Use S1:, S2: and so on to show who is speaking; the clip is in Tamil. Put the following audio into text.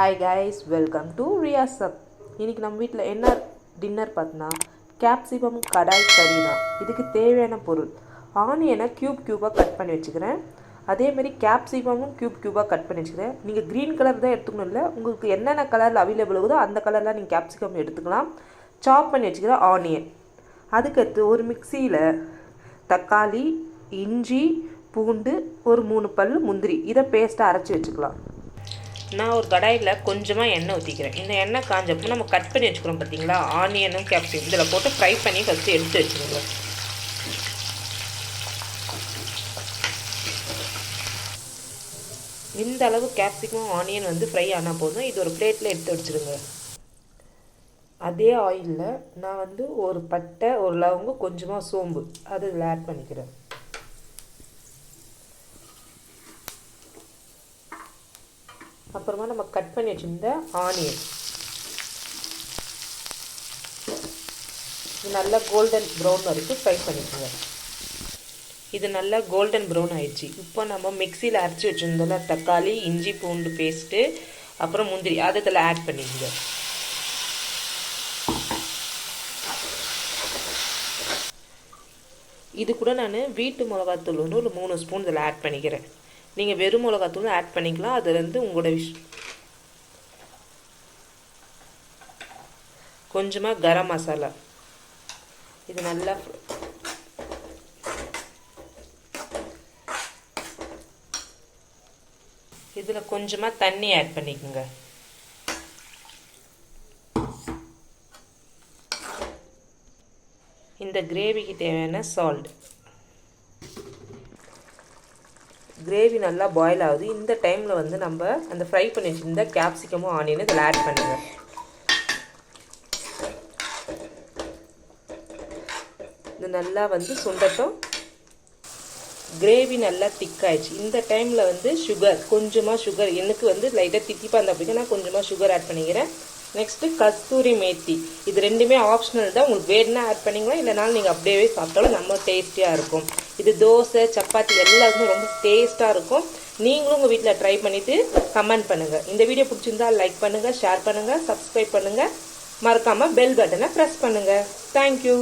S1: Hi guys welcome to Riyas sub இன்றைக்கி நம்ம வீட்டில் என்ன டின்னர் பார்த்தோன்னா கேப்சிகம் கடாய் கறி தான். இதுக்கு தேவையான பொருள். ஆனியனை க்யூப் க்யூபாக கட் பண்ணி வச்சுக்கிறேன். அதேமாரி கேப்சிகமும் க்யூப் க்யூபாக கட் பண்ணி வச்சுக்கிறேன். நீங்கள் க்ரீன் கலர் தான் எடுத்துக்கணும் இல்லை உங்களுக்கு என்னென்ன கலரில் அவைலபிள் ஆகுதோ அந்த கலரில் நீங்கள் கேப்சிகம் எடுத்துக்கலாம். சாப் பண்ணி வச்சுக்கிறேன் ஆனியன் அதுக்கடுத்து ஒரு மிக்சியில் தக்காளி இஞ்சி பூண்டு ஒரு மூணு பல் முந்திரி. இதை பேஸ்ட்டாக அரைச்சி வச்சுக்கலாம். நான் ஒரு கடாயில் கொஞ்சமாக எண்ணெய் ஊற்றிக்கிறேன் இந்த எண்ணெய் காஞ்சப்போ நம்ம கட் பண்ணி வச்சுக்கிறோம் பார்த்தீங்களா ஆனியனும் கேப்சிகம் இதில் போட்டு ஃப்ரை பண்ணி ஃபஸ்ட்டு எடுத்து வச்சுக்கோங்க இந்த அளவு கேப்சிகம் ஆனியன் வந்து ஃப்ரை ஆனால் போதும். இது ஒரு பிளேட்டில் எடுத்து வச்சுருங்க. அதே ஆயிலில் நான் வந்து ஒரு பட்டை ஒரு லவங்கு கொஞ்சமாக சோம்பு. அது இதில் ஆட் பண்ணிக்கிறேன். அப்புறமா நம்ம கட் பண்ணி வச்சுருந்த ஆனியன் இது நல்லா கோல்டன் ப்ரௌன் வரைக்கும் ஃப்ரை பண்ணிக்கோங்க. இது நல்லா கோல்டன் ப்ரௌன் ஆயிடுச்சு. இப்போ நம்ம மிக்சியில் அரைச்சி வச்சுருந்தோம்ல தக்காளி இஞ்சி பூண்டு பேஸ்ட்டு அப்புறம் முந்திரி அதை இதில் ஆட் பண்ணிக்கோங்க. இது கூட நான் வீட்டு மிளகாத்தூள் வந்து ஒரு மூணு ஸ்பூன் இதில் ஆட் பண்ணிக்கிறேன். நீங்கள் வெறும் மிளகாத்தூள் ஆட் பண்ணிக்கலாம். அது வந்து உங்களோட விஷ் கொஞ்சமாக கரம் மசாலா. இது நல்லா இதில் கொஞ்சமாக தண்ணி ஆட் பண்ணிக்கோங்க. இந்த கிரேவிக்கு தேவையான சால்ட் கிரேவி நல்லா பாயில் ஆகுது. இந்த டைமில் வந்து நம்ம அந்த ஃப்ரை பண்ணி வச்சுருந்த கேப்சிகமும் ஆனியனும் இதில் ஆட் பண்ணுங்கள் இது நல்லா வந்து சுண்டட்டும். கிரேவி நல்லா திக்காயிடுச்சு இந்த டைமில் வந்து சுகர் கொஞ்சமாக சுகர் எனக்கு வந்து லைட்டாக தித்திப்பாக இருந்தால் பிடிக்கும் நான் கொஞ்சமாக சுகர் ஆட் பண்ணிக்கிறேன். நெக்ஸ்ட்டு கஸ்தூரி மேத்தி. இது ரெண்டுமே ஆப்ஷனல் தான். உங்களுக்கு வேணும்னா ஆட் பண்ணிங்களா இல்லைனாலும் நீங்கள் அப்படியே சாப்பிட்டாலும் நம்ம டேஸ்டியாக இருக்கும். இது தோசை சப்பாத்தி எல்லாருக்குமே ரொம்ப டேஸ்ட்டாக இருக்கும். நீங்களும் உங்கள் வீட்டில் ட்ரை பண்ணிவிட்டு கமெண்ட் பண்ணுங்கள் இந்த வீடியோ பிடிச்சிருந்தா லைக் பண்ணுங்கள் ஷேர் பண்ணுங்கள் சப்ஸ்கிரைப் பண்ணுங்கள் மறக்காமல் பெல் பட்டனை ப்ரெஸ் பண்ணுங்கள் தேங்க்யூ